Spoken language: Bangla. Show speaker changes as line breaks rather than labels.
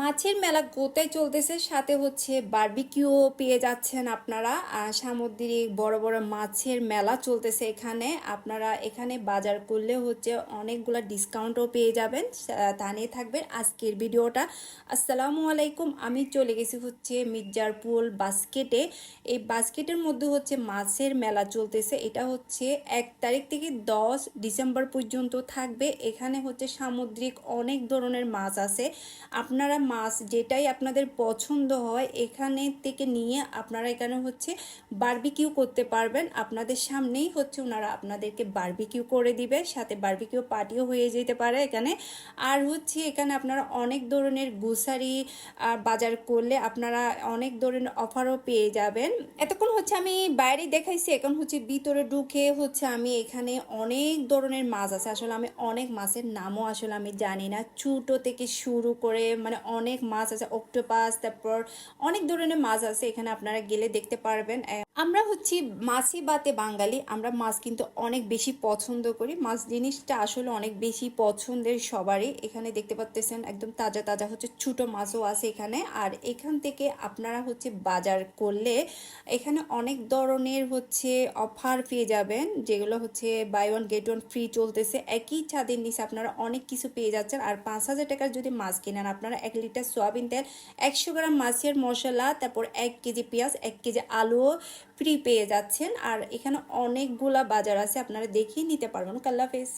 মাছের মেলা গোতায় চলতেছে, সাথে হচ্ছে বারবিকিউও পেয়ে যাচ্ছেন আপনারা। সামুদ্রিক বড় বড় মাছের মেলা চলতেছে এখানে। আপনারা এখানে বাজার করলে হচ্ছে অনেকগুলো ডিসকাউন্টও পেয়ে যাবেন তা নিয়ে থাকবেন আজকের ভিডিওটা। আসসালামু আলাইকুম, আমি চলে গেছি হচ্ছে মির্জারপুর বাস্কেটে এই বাস্কেটের মধ্যে হচ্ছে মাছের মেলা চলতেছে। এটা হচ্ছে এক তারিখ থেকে দশ ডিসেম্বর পর্যন্ত থাকবে। এখানে হচ্ছে সামুদ্রিক অনেক ধরনের মাছ আছে। আপনারা মাছ যেটাই আপনাদের পছন্দ হয়, এখানে থেকে নিয়ে আপনারা এখানে হচ্ছে বারবিকিউ করতে পারবেন। আপনাদের সামনেই হচ্ছে ওনারা আপনাদেরকে বারবিকিউ করে দিবে, সাথে বারবিকিউ পার্টিও হয়ে যেতে পারে এখানে। আর হচ্ছে এখানে আপনারা অনেক ধরনের গুসারি বাজার করলে আপনারা অনেক ধরনের অফারও পেয়ে যাবেন। এতক্ষণ হচ্ছে আমি বাইরে দেখাইছি, এখন হচ্ছে ভিতরে ঢুকে হচ্ছে আমি এখানে অনেক ধরনের মাছ আছে। আসলে আমি অনেক মাছের নামও আসলে আমি জানি না। ছোটো থেকে শুরু করে মানে অনেক মাছ আছে অক্টোপাস তারপর অনেক ধরনের মাছ আছে এখানে আপনারা গেলে দেখতে পারবেন। আমরা হচ্ছি মাছি বাতে বাঙালি, আমরা মাছ কিন্তু অনেক বেশি পছন্দ করি। মাছ জিনিসটা আসলে অনেক বেশি পছন্দের সবারই। এখানে দেখতে পাচ্তেছেন একদম তাজা তাজা হচ্ছে ছোট মাছও আছে এখানে। আর এখান থেকে আপনারা হচ্ছে বাজার করলে এখানে অনেক ধরনের হচ্ছে অফার পেয়ে যাবেন, যেগুলো হচ্ছে buy one get one free চলতেছে। একই ছাদের নিচে আপনারা অনেক কিছু পেয়ে যাচ্ছেন। আর পাঁচ হাজার টাকার যদি মাছ কেনেন, আপনারা এক লিটার সয়াবিন তেল, একশো গ্রাম মাছের মশলা, তারপর এক কেজি পেঁয়াজ, এক কেজি আলুও ফ্রি পেয়ে যাচ্ছেন। আর এখানে অনেকগুলা বাজার আছে আপনারা দেখিয়ে নিতে পারবেন। কাল্লা ফেস